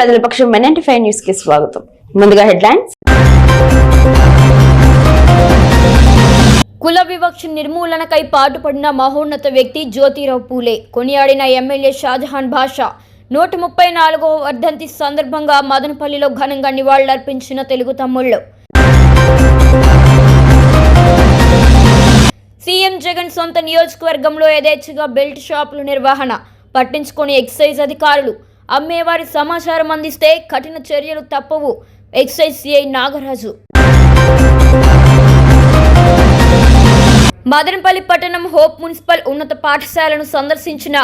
ప్రజల పక్షం ఫైవ్ న్యూస్కి స్వాగతం. ముందుగా హెడ్లైన్స్. కుల వివక్ష నిర్మూలనకై పాటుపడిన మహోన్నత వ్యక్తి జ్యోతిరావు పూలే కొనియాడిన ఎమ్మెల్యే షాజహాన్ భాషా నూట ముప్పై నాలుగో వర్ధంతి సందర్భంగా మదనపల్లిలో ఘనంగా నివాళులర్పించిన తెలుగు తమ్ముళ్ళు. సీఎం జగన్ సొంత నియోజకవర్గంలో యథేచ్ఛగా బెల్ట్ షాపులు నిర్వహణ పట్టించుకొని ఎక్సైజ్ అధికారులు అమ్మేవారి సమాచారం అందిస్తే కఠిన చర్యలు తప్పవు. Excise CI Nagaraju. మదనపల్లి పట్టణం హోప్ మున్సిపల్ ఉన్నత పాఠశాలను సందర్శించిన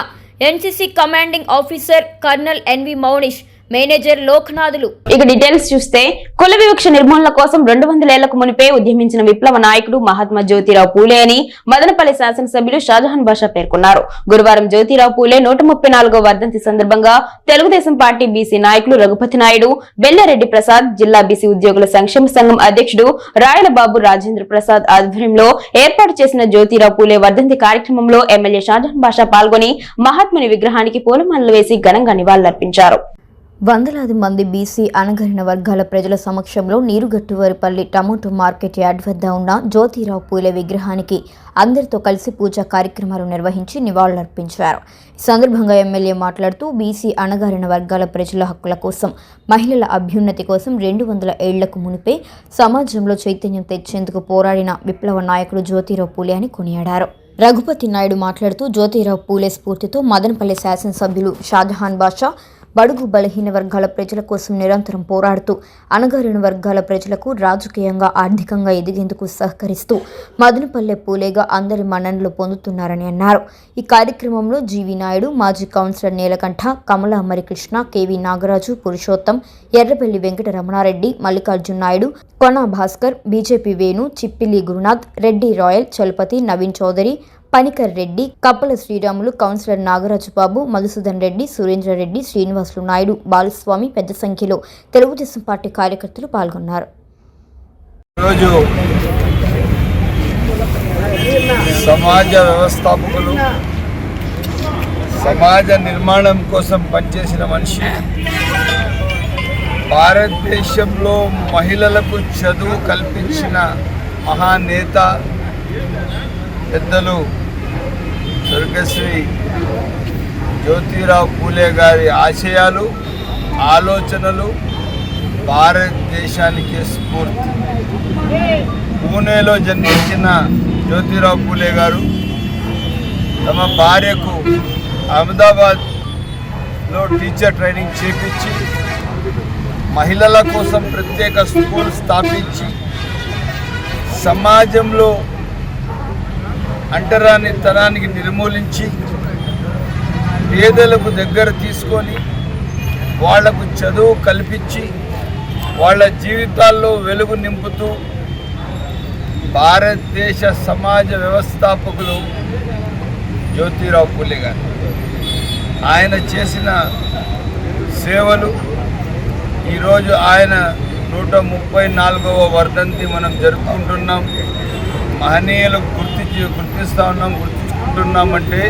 NCC commanding officer colonel N V Mounish manager లోక్నాథులు. ఇక డీటెయిల్స్ చూస్తే కుల వివక్ష నిర్మూలన కోసం రెండు వందలేళ్ళకు మునిపే ఉద్యమించిన విప్లవ నాయకుడు మహాత్మా జ్యోతిరావు పూలే అని మదనపల్లి శాసనసభ్యులు షాజహాన్ బాషా పేర్కొన్నారు. గురువారం జ్యోతిరావు పూలే నూట ముప్పై నాలుగో వర్ధంతి సందర్భంగా తెలుగుదేశం పార్టీ బీసీ నాయకులు రఘుపతి నాయుడు బెల్లారెడ్డి ప్రసాద్ జిల్లా బీసీ ఉద్యోగుల సంక్షేమ సంఘం అధ్యక్షుడు రాయలబాబు రాజేంద్ర ప్రసాద్ ఆధ్వర్యంలో ఏర్పాటు చేసిన జ్యోతిరావు పూలే వర్ధంతి కార్యక్రమంలో ఎమ్మెల్యే షాజహాన్ బాషా పాల్గొని మహాత్ముని విగ్రహానికి పూలమాలలు వేసి ఘనంగా నివాళులర్పించారు. వందలాది మంది బీసీ అణగారిన వర్గాల ప్రజల సమక్షంలో నీరుగట్టువారిపల్లి టమోటో మార్కెట్ యార్డ్ వద్ద ఉన్న జ్యోతిరావు పూలే విగ్రహానికి అందరితో కలిసి పూజా కార్యక్రమాలు నిర్వహించి నివాళులర్పించారు. ఈ సందర్భంగా ఎమ్మెల్యే మాట్లాడుతూ బీసీ అణగారిన వర్గాల ప్రజల హక్కుల కోసం మహిళల అభ్యున్నతి కోసం రెండు వందల ఏళ్ళకు మునిపే సమాజంలో చైతన్యం తెచ్చేందుకు పోరాడిన విప్లవ నాయకుడు జ్యోతిరావు పూలే అని కొనియాడారు. రఘుపతి నాయుడు మాట్లాడుతూ జ్యోతిరావు పూలే స్ఫూర్తితో మదనపల్లి శాసనసభ్యులు షాజహాన్ బాషా బడుగు బలహీన వర్గాల ప్రజల కోసం నిరంతరం పోరాడుతూ అణగారిన వర్గాల ప్రజలకు రాజకీయంగా ఆర్థికంగా ఎదిగేందుకు సహకరిస్తూ మదనపల్లె పూలేగా అందరి మన్ననలు పొందుతున్నారని అన్నారు. ఈ కార్యక్రమంలో జీవి నాయుడు మాజీ councillor Neelakanta Kamala Amarikrishna KV Nagaraju Purushottam Errapalli Venkata Ramana Reddy Mallikarjun Naidu Kona Bhaskar BJP Venu Chippili Gurunath Reddy Royal Chalapathi Naveen Chowdary Panikar Reddy Kappala Sriramulu councillor Nagaraju Babu Madhusudan Reddy Surendra Reddy Srinivasulu Naidu Balaswamy పెద్ద సంఖ్యలో Telugu Desam party కార్యకర్తలు పాల్గొన్నారు. ఈరోజు సమాజ వ్యవస్థాపకులు సమాజ నిర్మాణం కోసం పనిచేసిన మనిషి భారతదేశంలో మహిళలకు చదువు కల్పించిన మహానేత పెద్దలు స్వర్గశ్రీ జ్యోతిరావు పూలే గారి ఆశయాలు ఆలోచనలు భారతదేశానికి స్ఫూర్తి. పూణేలో జన్మించిన జ్యోతిరావు పూలే గారు తమ భార్యకు అహ్మదాబాద్లో టీచర్ ట్రైనింగ్ చేపించి మహిళల కోసం ప్రత్యేక స్కూల్ స్థాపించి సమాజంలో అంటరాని తరానికి నిర్మూలించి పేదలకు దగ్గర తీసుకొని వాళ్ళకు చదువు కల్పించి వాళ్ళ జీవితాల్లో వెలుగు నింపుతూ భారతదేశ సమాజ వ్యవస్థాపకులు జ్యోతిరావు పూలే గారు. ఆయన చేసిన సేవలు ఈరోజు ఆయన నూట ముప్పై నాలుగవ వర్ధంతి మనం జరుపుకుంటున్నాం. మహనీయులు గుర్తించి గుర్తిస్తూ ఉన్నాం గుర్తించుకుంటున్నామంటే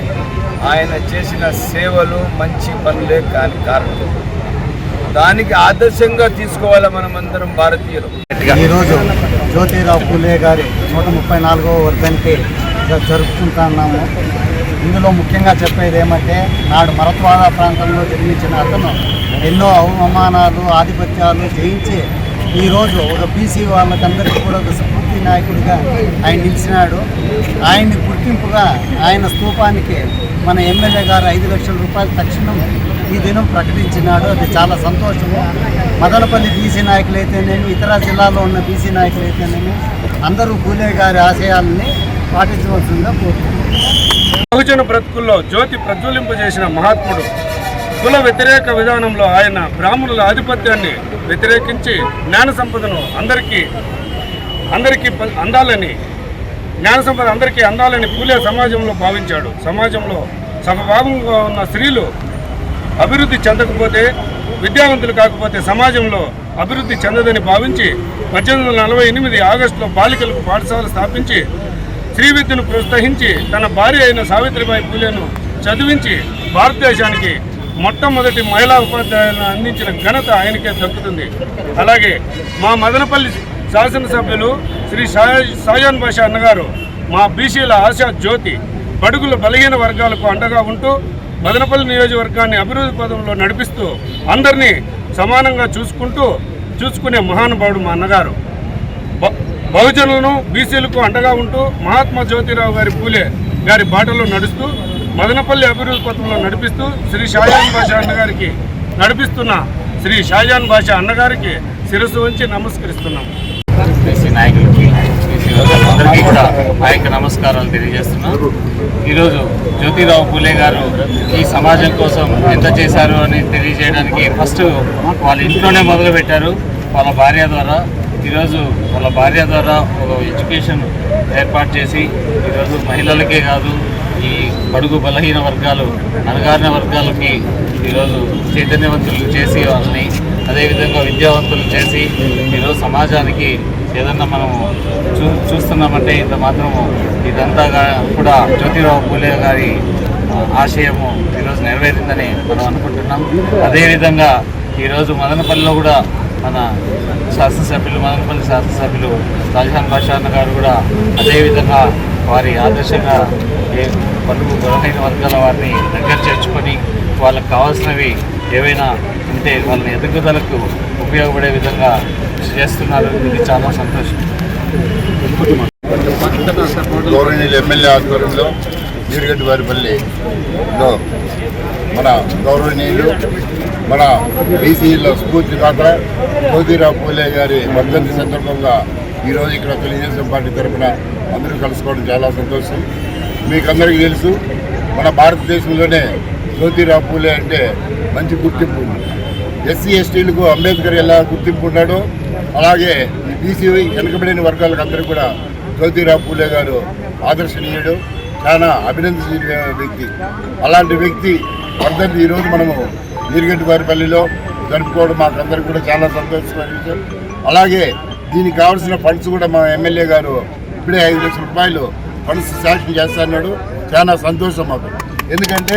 ఆయన చేసిన సేవలు మంచి పనులే కాని కారణం. దానికి ఆదర్శంగా తీసుకోవాలి మనమందరం భారతీయులు. ఈరోజు జ్యోతిరావు పూలే గారి నూట ముప్పై నాలుగవ వర్ధంతి జరుపుకుంటున్నాము ఇందులో ముఖ్యంగా చెప్పేది ఏమంటే నాడు మరత్వాడ ప్రాంతంలో జన్మించిన అతను ఎన్నో అవమానాలు ఆధిపత్యాలు జయించి ఈరోజు ఒక బీసీ వాళ్ళకందరికీ కూడా ఒక స్ఫూర్తి నాయకుడిగా ఆయన నిలిచినాడు. ఆయన్ని గుర్తింపుగా ఆయన స్థూపానికి మన ఎమ్మెల్యే గారు ఐదు లక్షల రూపాయలు తక్షణం ఈ దినం ప్రకటించినాడు. అది చాలా సంతోషము. మదనపల్లి బీసీ నాయకులైతేనేమి ఇతర జిల్లాలో ఉన్న బీసీ నాయకులైతేనేమి అందరూ పూలే గారి ఆశయాలని పాటించవలసిందిగా కోరుతున్నాను బహుజన బ్రతుకుల్లో జ్యోతి ప్రజ్వలింపజేసిన మహాత్ముడు కుల వ్యతిరేక విధానంలో ఆయన బ్రాహ్మణుల ఆధిపత్యాన్ని వ్యతిరేకించి జ్ఞాన సంపదను అందరికీ అందరికీ ప- అందాలని జ్ఞాన సంపద అందరికీ అందాలని పూలే సమాజంలో భావించాడు. సమాజంలో సమభావంగా ఉన్న స్త్రీలు అభివృద్ధి చెందకపోతే విద్యావంతులు కాకపోతే సమాజంలో అభివృద్ధి చెందదని భావించి పద్దెనిమిది వందల నలభై ఎనిమిది ఆగస్టులో బాలికలకు పాఠశాల స్థాపించి స్త్రీ విద్యను ప్రోత్సహించి తన భార్య అయిన సావిత్రిబాయి పూలేను చదివించి భారతదేశానికి మొట్టమొదటి మహిళా ఉపాధ్యాయులను అందించిన ఘనత ఆయనకే దక్కుతుంది. అలాగే మా మదనపల్లి శాసనసభ్యులు శ్రీ సాయ- సాయాన్ భాష అన్నగారు మా బీసీల ఆశా జ్యోతి బడుగుల బలహీన వర్గాలకు అండగా ఉంటూ మదనపల్లి నియోజకవర్గాన్ని అభివృద్ధి పదంలో నడిపిస్తూ అందరినీ సమానంగా చూసుకుంటూ చూసుకునే మహానుభావుడు మా అన్నగారు. బ- బహుజనులను బీసీలకు అండగా ఉంటూ మహాత్మా జ్యోతిరావు గారి పూలే గారి బాటలో నడుస్తూ మదనపల్లి అభివృద్ధి పథంలో నడిపిస్తూ శ్రీ షాజాన్ భాష అన్నగారికి నడిపిస్తున్న శ్రీ షాజాన్ భాష అన్నగారికి శిరస్సు ఉంచి నమస్కరిస్తున్నాం. నాయకులకి అందరికీ కూడా ఆ యొక్క నమస్కారాలు తెలియజేస్తున్నాను ఈరోజు జ్యోతిరావు పూలే గారు ఈ సమాజం కోసం ఎంత చేశారు అని తెలియజేయడానికి ఫస్ట్ వాళ్ళ ఇంట్లోనే మొదలుపెట్టారు వాళ్ళ భార్య ద్వారా. ఈరోజు వాళ్ళ భార్య ద్వారా ఒక ఎడ్యుకేషన్ ఏర్పాటు చేసి ఈరోజు మహిళలకే కాదు బడుగు బలహీన వర్గాలు అణగారిన వర్గాలకి ఈరోజు చైతన్యవంతులు చేసి వాళ్ళని అదేవిధంగా విద్యావంతులు చేసి ఈరోజు సమాజానికి ఏదన్నా మనము చూ చూస్తున్నామంటే ఇంత మాత్రము ఇదంతా కూడా జ్యోతిరావు పూలే గారి ఆశయము ఈరోజు నెరవేరిందని మనం అనుకుంటున్నాం. అదేవిధంగా ఈరోజు మదనపల్లిలో కూడా మన శాసనసభ్యులు మదనపల్లి శాసనసభ్యులు రాజహాన్ బాషాన్న గారు కూడా అదేవిధంగా వారి ఆదర్శంగా ఏ పలువు బలహీన వర్గాల వారిని దగ్గర చేర్చుకొని వాళ్ళకి కావాల్సినవి ఏవైనా ఉంటే వాళ్ళని ఎదుగుదలకు ఉపయోగపడే విధంగా చేస్తున్నారు. ఇది చాలా సంతోషం. గౌరవనీయులు ఎమ్మెల్యే ఆధ్వర్యంలో నీరుగడ్డి వారిపల్లిలో మన గౌరవనీయులు మన బీసీలో స్ఫూర్తిదాత జ్యోతిరావు పూలే గారి వర్ధంతి సందర్భంగా ఈరోజు ఇక్కడ తెలుగుదేశం పార్టీ తరఫున అందరూ కలుసుకోవడం చాలా సంతోషం. మీకు అందరికీ తెలుసు మన భారతదేశంలోనే జ్యోతిరావు పూలే అంటే మంచి గుర్తింపు. ఉంది ఎస్సీ ఎస్టీలకు అంబేద్కర్ ఎలా గుర్తింపు ఉన్నాడో అలాగే ఈ బీసీ వెనుకబడిన వర్గాలకు అందరూ కూడా జ్యోతిరావు పూలే గారు ఆదర్శనీయుడు చాలా అభినందనీయ వ్యక్తి. అలాంటి వ్యక్తి వర్ధంతి ఈరోజు మనము నీరుగంటి వారిపల్లిలో జరుపుకోవడం అందరికీ కూడా చాలా సంతోషమైన విషయం. అలాగే దీనికి కావాల్సిన ఫండ్స్ కూడా మా ఎమ్మెల్యే గారు ఇప్పుడే ఐదు లక్షల రూపాయలు ఫండ్స్ శాంక్షన్ చేస్తున్నాడు చాలా సంతోషం మాకు. ఎందుకంటే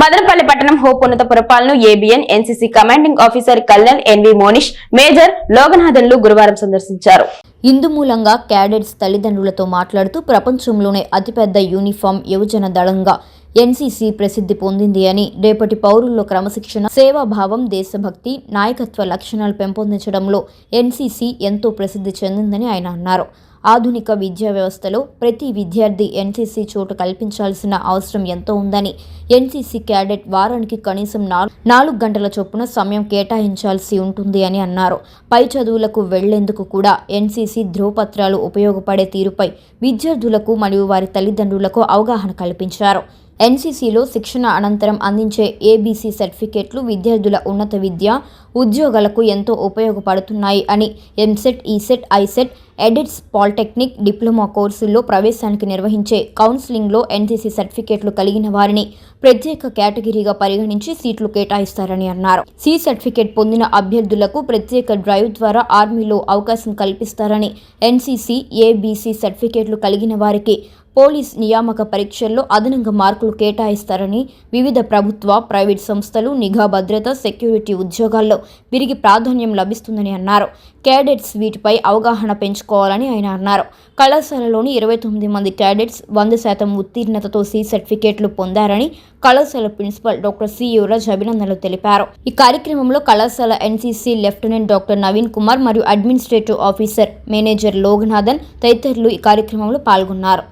మదనపల్లి పట్టణం హోప్ ఉన్నత పురపాలను ABN NCC commanding officer colonel N V Monish major లోగనాథన్లు గురువారం సందర్శించారు. ఇందు మూలంగా క్యాడెట్స్ తల్లిదండ్రులతో మాట్లాడుతూ ప్రపంచంలోనే అతిపెద్ద యూనిఫామ్ యువజన దళంగా ఎన్సీసీ ప్రసిద్ధి పొందింది అని రేపటి పౌరుల్లో క్రమశిక్షణ సేవాభావం దేశభక్తి నాయకత్వ లక్షణాలు పెంపొందించడంలో ఎన్సీసీ ఎంతో ప్రసిద్ధి చెందిందని ఆయన అన్నారు. ఆధునిక విద్యా వ్యవస్థలో ప్రతి విద్యార్థి ఎన్సీసీ చోటు కల్పించాల్సిన అవసరం ఎంతో ఉందని ఎన్సీసీ క్యాడెట్ వారానికి కనీసం నాలుగు గంటల చొప్పున సమయం కేటాయించాల్సి ఉంటుంది అని అన్నారు. పై చదువులకు వెళ్ళేందుకు కూడా ఎన్సీసీ ధ్రువపత్రాలు ఉపయోగపడే తీరుపై విద్యార్థులకు మరియు వారి తల్లిదండ్రులకు అవగాహన కల్పించారు. ఎన్సీసీలో శిక్షణ అనంతరం అందించే ఏబీసీ సర్టిఫికేట్లు విద్యార్థుల ఉన్నత విద్య ఉద్యోగాలకు ఎంతో ఉపయోగపడుతున్నాయి అని ఎంసెట్ ఈసెట్ ఐసెట్ ఎడిట్స్ పాలిటెక్నిక్ డిప్లొమా కోర్సుల్లో ప్రవేశానికి నిర్వహించే కౌన్సిలింగ్లో ఎన్సీసీ సర్టిఫికేట్లు కలిగిన వారిని ప్రత్యేక కేటగిరీగా పరిగణించి సీట్లు కేటాయిస్తారని అన్నారు. సి సర్టిఫికేట్ పొందిన అభ్యర్థులకు ప్రత్యేక డ్రైవ్ ద్వారా ఆర్మీలో అవకాశం కల్పిస్తారని ఎన్సీసీ ఏబీసీ సర్టిఫికేట్లు కలిగిన వారికి పోలీస్ నియామక పరీక్షల్లో అదనంగా మార్కులు కేటాయిస్తారని వివిధ ప్రభుత్వ ప్రైవేట్ సంస్థలు నిఘా భద్రత సెక్యూరిటీ ఉద్యోగాల్లో వీరికి ప్రాధాన్యం లభిస్తుందని అన్నారు. క్యాడెట్స్ వీటిపై అవగాహన పెంచుకోవాలని ఆయన అన్నారు కళాశాలలోని ఇరవై తొమ్మిది మంది క్యాడెట్స్ వంద శాతం ఉత్తీర్ణతతో సి సర్టిఫికేట్లు పొందారని కళాశాల ప్రిన్సిపల్ డాక్టర్ సి యువరాజ్ అభినందనలు తెలిపారు ఈ కార్యక్రమంలో కళాశాల NCC lieutenant doctor Naveen Kumar మరియు అడ్మినిస్ట్రేటివ్ ఆఫీసర్ మేనేజర్ లోగనాథన్ తదితరులు ఈ కార్యక్రమంలో పాల్గొన్నారు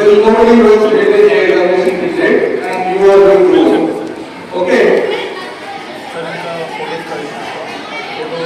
is to the and you are going to listen. Okay?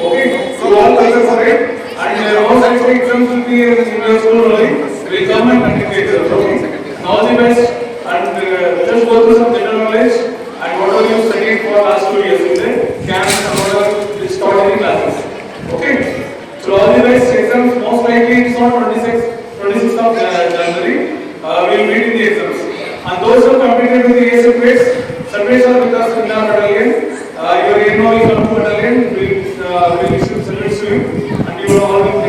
okay? So all classes are it and all scientific exams will be in the similar school only. Go through some general knowledge and whatever you studied for last two years in the camps and whatever is classes. Okay. So all the best exams, most likely it's not 26, 26th of Jan- January, uh, we'll meet in the exams. And those who completed with the A certificates, certificates are with us in our battalion. Uh, your ANO will come to battalion, we'll, uh, we'll issue to you and you will all be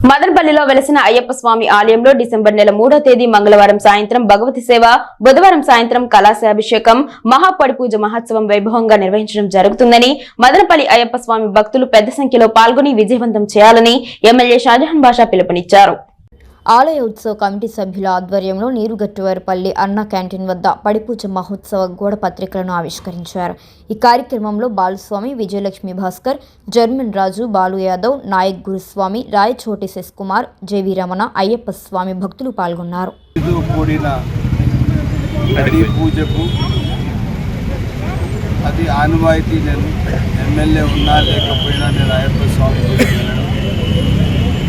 మదనపల్లిలో వెలసిన అయ్యప్ప స్వామి ఆలయంలో December నెల మూడో తేదీ మంగళవారం సాయంత్రం భగవతి సేవ బుధవారం సాయంత్రం కళాశాభిషేకం మహాపడిపూజ మహోత్సవం వైభవంగా నిర్వహించడం జరుగుతుందని మదనపల్లి అయ్యప్ప స్వామి భక్తులు పెద్ద సంఖ్యలో పాల్గొని విజయవంతం చేయాలని ఎమ్మెల్యే షాజహాన్ బాషా పిలుపునిచ్చారు. ఆలయ ఉత్సవ కమిటీ సభ్యుల ఆధ్వర్యంలో నీరుగట్టువారిపల్లి అన్న క్యాంటీన్ వద్ద పడిపూజ మహోత్సవ గోడ పత్రికలను ఆవిష్కరించారు. ఈ కార్యక్రమంలో బాలుస్వామి విజయలక్ష్మి భాస్కర్ జర్మన్ రాజు బాలు యాదవ్ నాయక్ గురుస్వామి రాయచోటి శశికుమార్ జేవి రమణ అయ్యప్ప స్వామి భక్తులు పాల్గొన్నారు. అది ఆనవాయితీ నేను ఎమ్మెల్యే ఉన్నా లేకపోయినా నేను అయ్యప్ప స్వామి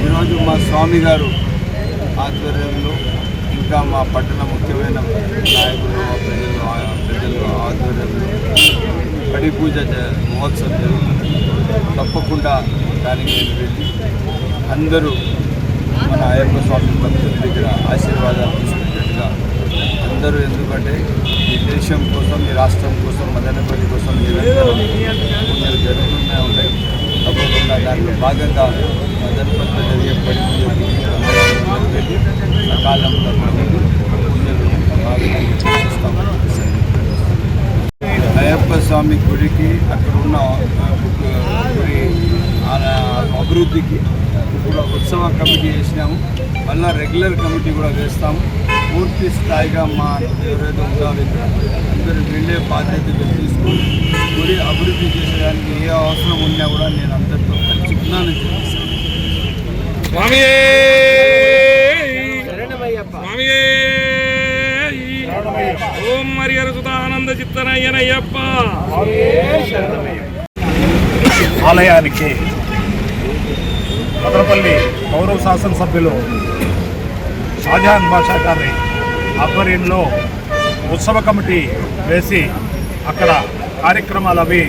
ఈరోజు మా స్వామి గారు ఆధ్వర్యంలో ఇంకా మా పట్టణ ముఖ్యమైన నాయకులు ప్రజలు ప్రజలు ఆధ్వర్యంలో పడి పూజ మహోత్సవం జరుగుతుంది. తప్పకుండా దానికి నేను వెళ్ళి అందరూ మన అయ్యప్ప స్వామి భక్తుల దగ్గర ఆశీర్వాదాలు తీసుకునేట్టుగా అందరూ ఎందుకంటే ఈ దేశం కోసం ఈ రాష్ట్రం కోసం మదనపల్లి కోసం నిరంతరం పూజలు జరుగుతూనే ఉంటాయి తప్పకుండా దాంట్లో భాగంగా మదనపల్లిలో జరిగే పడి సకాలంలో అయ్యప్ప స్వామి గుడికి అక్కడ ఉన్న గుడి అభివృద్ధికి కూడా ఉత్సవ కమిటీ చేసినాము మళ్ళీ రెగ్యులర్ కమిటీ కూడా వేస్తాము. పూర్తి స్థాయిగా మా ఎవరైతే ఉండాలి అందరూ వెళ్ళే బాధ్యతలు తీసుకొని గుడి అభివృద్ధి చేసేదానికి ఏ అవసరం ఉన్నా కూడా నేను అందరితో కలిసి ఉన్నానని చెప్పేసి. సుతానంద చిత్తనయ్యనయ్యప్ప ఆలయానికి భద్రపల్లి గౌరవ శాసనసభ్యులు షాజహాన్ బాషా గారి ఆధ్వర్యంలో ఉత్సవ కమిటీ వేసి అక్కడ కార్యక్రమాలు అవి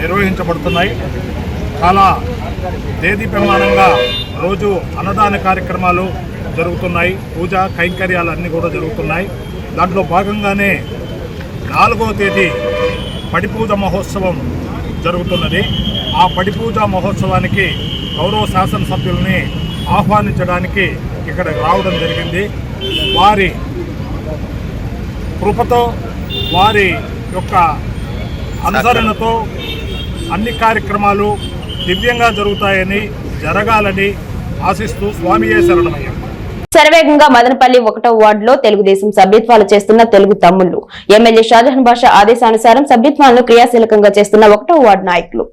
నిర్వహించబడుతున్నాయి. చాలా దేదీప్యమానంగా రోజు అన్నదాన కార్యక్రమాలు జరుగుతున్నాయి. పూజ కైంకర్యాలు అన్నీ కూడా జరుగుతున్నాయి. దాంట్లో భాగంగానే నాలుగవ తేదీ పడిపూజ మహోత్సవం జరుగుతున్నది. ఆ పడిపూజ మహోత్సవానికి గౌరవ శాసనసభ్యుల్ని ఆహ్వానించడానికి ఇక్కడ రావడం జరిగింది. వారి కృపతో వారి యొక్క అనుసరణతో అన్ని కార్యక్రమాలు దివ్యంగా జరుగుతాయని జరగాలని ఆశిస్తూ స్వామియే శరణమయ్య శరవేగంగా మదనపల్లి ఒకటో వార్డులో తెలుగుదేశం సభ్యత్వాలు చేస్తున్న తెలుగు తమ్ముళ్ళు ఎమ్మెల్యే షాజహాన్ బాషా ఆదేశానుసారం సభ్యత్వాలను క్రియాశీలకంగా చేస్తున్న ఒకటో వార్డు నాయకులు.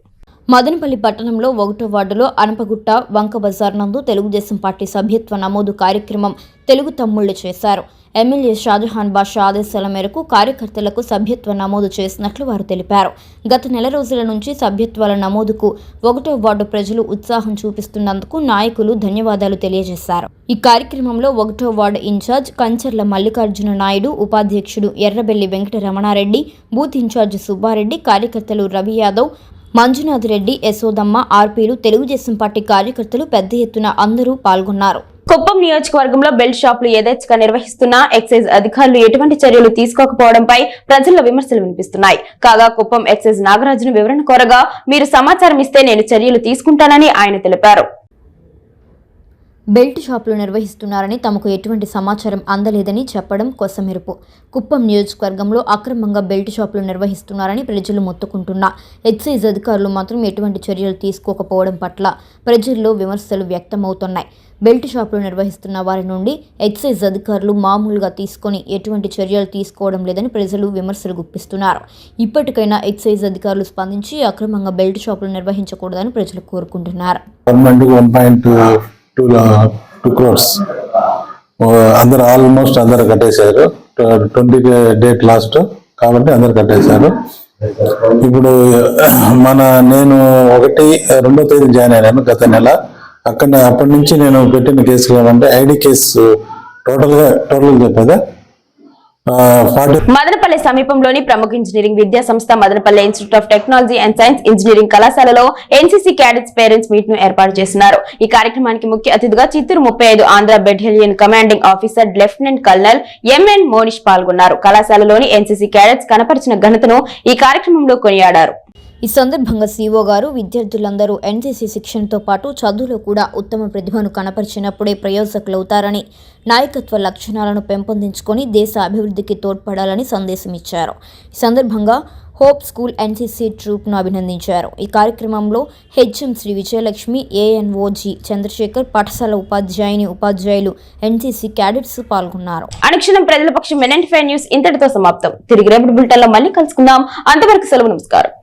మదనపల్లి పట్టణంలో ఒకటో వార్డులో అనపగుట్ట వంక బజార్ నందు తెలుగుదేశం పార్టీ సభ్యత్వ నమోదు కార్యక్రమం తెలుగు తమ్ముళ్ళు చేశారు. ఎమ్మెల్యే షాజహాన్ బాషా ఆదేశాల మేరకు కార్యకర్తలకు సభ్యత్వ నమోదు చేసినట్లు వారు తెలిపారు. గత నెల రోజుల నుంచి సభ్యత్వాల నమోదుకు ఒకటో వార్డు ప్రజలు ఉత్సాహం చూపిస్తున్నందుకు నాయకులు ధన్యవాదాలు తెలియజేశారు. ఈ కార్యక్రమంలో ఒకటో ward in charge Kancharla Mallikarjuna Naidu ఉపాధ్యక్షుడు Errabelli Venkata Ramana Reddy booth in charge Subba Reddy కార్యకర్తలు రవి యాదవ్ మంజునాథ్ రెడ్డి యశోదమ్మ ఆర్పీలు తెలుగుదేశం పార్టీ కార్యకర్తలు పెద్ద ఎత్తున అందరూ పాల్గొన్నారు. కుప్పం నియోజకవర్గంలో బెల్ట్ షాపులు యథేచ్ఛగా నిర్వహిస్తున్న ఎక్సైజ్ అధికారులు ఎటువంటి చర్యలు తీసుకోకపోవడంపై ప్రజల్లో విమర్శలు వినిపిస్తున్నాయి. కాగా కుప్పం ఎక్సైజ్ నాగరాజును వివరణ కోరగా మీరు సమాచారం ఇస్తే నేను చర్యలు తీసుకుంటానని ఆయన తెలిపారు. బెల్ట్ షాపులు నిర్వహిస్తున్నారని తమకు ఎటువంటి సమాచారం అందలేదని చెప్పడం కొసమెరుపు. కుప్పం నియోజకవర్గంలో అక్రమంగా బెల్ట్ షాపులు నిర్వహిస్తున్నారని ప్రజలు మొత్తుకుంటున్నా. ఎక్సైజ్ అధికారులు మాత్రం ఎటువంటి చర్యలు తీసుకోకపోవడం పట్ల ప్రజల్లో విమర్శలు వ్యక్తమవుతున్నాయి. బెల్ట్ షాపులు నిర్వహిస్తున్న వారి నుండి ఎక్సైజ్ అధికారులు మామూలుగా తీసుకొని ఎటువంటి చర్యలు తీసుకోవడం లేదని ప్రజలు విమర్శలు గుప్పిస్తున్నారు. ఇప్పటికైనా ఎక్సైజ్ అధికారులు స్పందించి అక్రమంగా బెల్ట్ షాపులు నిర్వహించకూడదని ప్రజలు కోరుకుంటున్నారు. టూ టూ క్రోర్స్ అందరు ఆల్మోస్ట్ అందరు కట్టేశారు. ట్వంటీ డేట్ లాస్ట్ కాబట్టి అందరు కట్టేశారు. ఇప్పుడు మన నేను ఒకటి రెండో తేదీ జాయిన్ అయ్యాను గత నెల. అక్కడ అప్పటి నుంచి నేను పెట్టిన కేసులు ఏమంటే ఐడి కేసు టోటల్గా టోటల్ చెప్పేదా? మదనపల్లి సమీపంలోని ప్రముఖ ఇంజనీరింగ్ విద్యా సంస్థ Madanapalle institute of technology and science engineering కళాశాలలో ఎన్సీసీ క్యాడెట్స్ పేరెంట్స్ మీట్ను ఏర్పాటు చేస్తున్నారు. ఈ కార్యక్రమానికి ముఖ్య అతిథిగా చిత్తూరు ముప్పై ఐదు Andhra battalion commanding officer lieutenant colonel M N Monish పాల్గొన్నారు. కళాశాలలోని ఎన్సీసీ క్యాడెట్స్ కనపరిచిన ఘనతను ఈ కార్యక్రమంలో కొనియాడారు. ఈ సందర్భంగా సీఓ గారు విద్యార్థులందరూ ఎన్సీసీ శిక్షణతో పాటు చదువులో కూడా ఉత్తమ ప్రతిభను కనపరిచినప్పుడే ప్రయోజకులవుతారని నాయకత్వ లక్షణాలను పెంపొందించుకొని దేశ అభివృద్ధికి తోడ్పడాలని సందేశం ఇచ్చారు ఈ సందర్భంగా హోప్ స్కూల్ ఎన్సీసీ ట్రూప్ను అభినందించారు. ఈ కార్యక్రమంలో H M Shri Vijayalakshmi A N O G Chandrashekar పాఠశాల ఉపాధ్యాయుని ఉపాధ్యాయులు ఎన్సీసీ క్యాడెట్స్ పాల్గొన్నారు. అనుక్షణం ప్రజల పక్షం ఎన్ఎంటీ న్యూస్ ఇంతటితో సమాప్తం. తిరిగి రేపటి బులెటిన్లో మళ్ళీ కలుసుకుందాం. అంతవరకు సెలవు నమస్కారం.